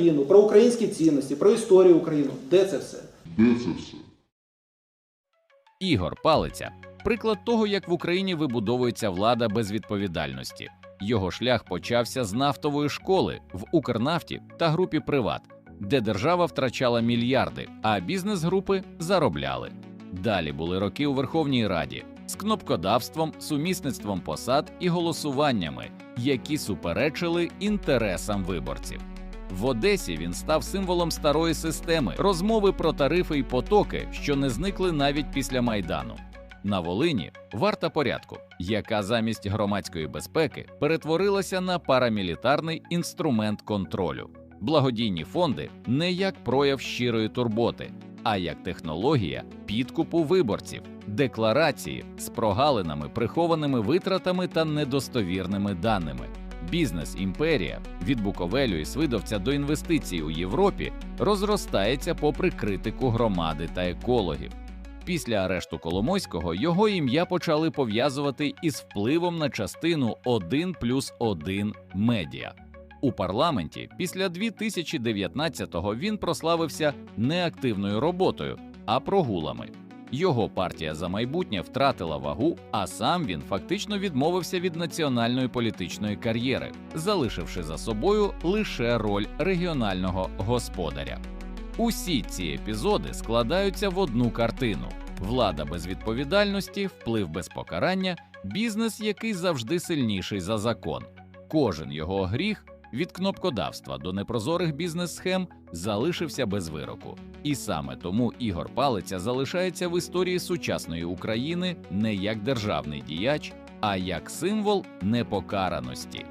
Україну, про українські цінності, про історію України. Де це все? Ігор Палиця приклад того, як в Україні вибудовується влада без відповідальності. Його шлях почався з нафтової школи в Укрнафті та групі Приват, де держава втрачала мільярди, а бізнес-групи заробляли. Далі були роки у Верховній Раді з кнопкодавством, сумісництвом посад і голосуваннями, які суперечили інтересам виборців. В Одесі він став символом старої системи розмови про тарифи і потоки, що не зникли навіть після майдану. На Волині варта порядку, яка замість громадської безпеки перетворилася на парамілітарний інструмент контролю. Благодійні фонди не як прояв щирої турботи, а як технологія підкупу виборців, декларації з прогалинами, прихованими витратами та недостовірними даними. Бізнес імперія від Буковелю і Свидовця до інвестицій у Європі розростається попри критику громади та екологів. Після арешту Коломойського його ім'я почали пов'язувати із впливом на частину 1 плюс 1 медіа. У парламенті після 2019-го він прославився не активною роботою, а прогулами. Його партія за майбутнє втратила вагу, а сам він фактично відмовився від національної політичної кар'єри, залишивши за собою лише роль регіонального господаря. Усі ці епізоди складаються в одну картину: влада без відповідальності, вплив без покарання, бізнес, який завжди сильніший за закон. Кожен його гріх від кнопкодавства до непрозорих бізнес-схем залишився без вироку. І саме тому Ігор Палиця залишається в історії сучасної України не як державний діяч, а як символ непокараності.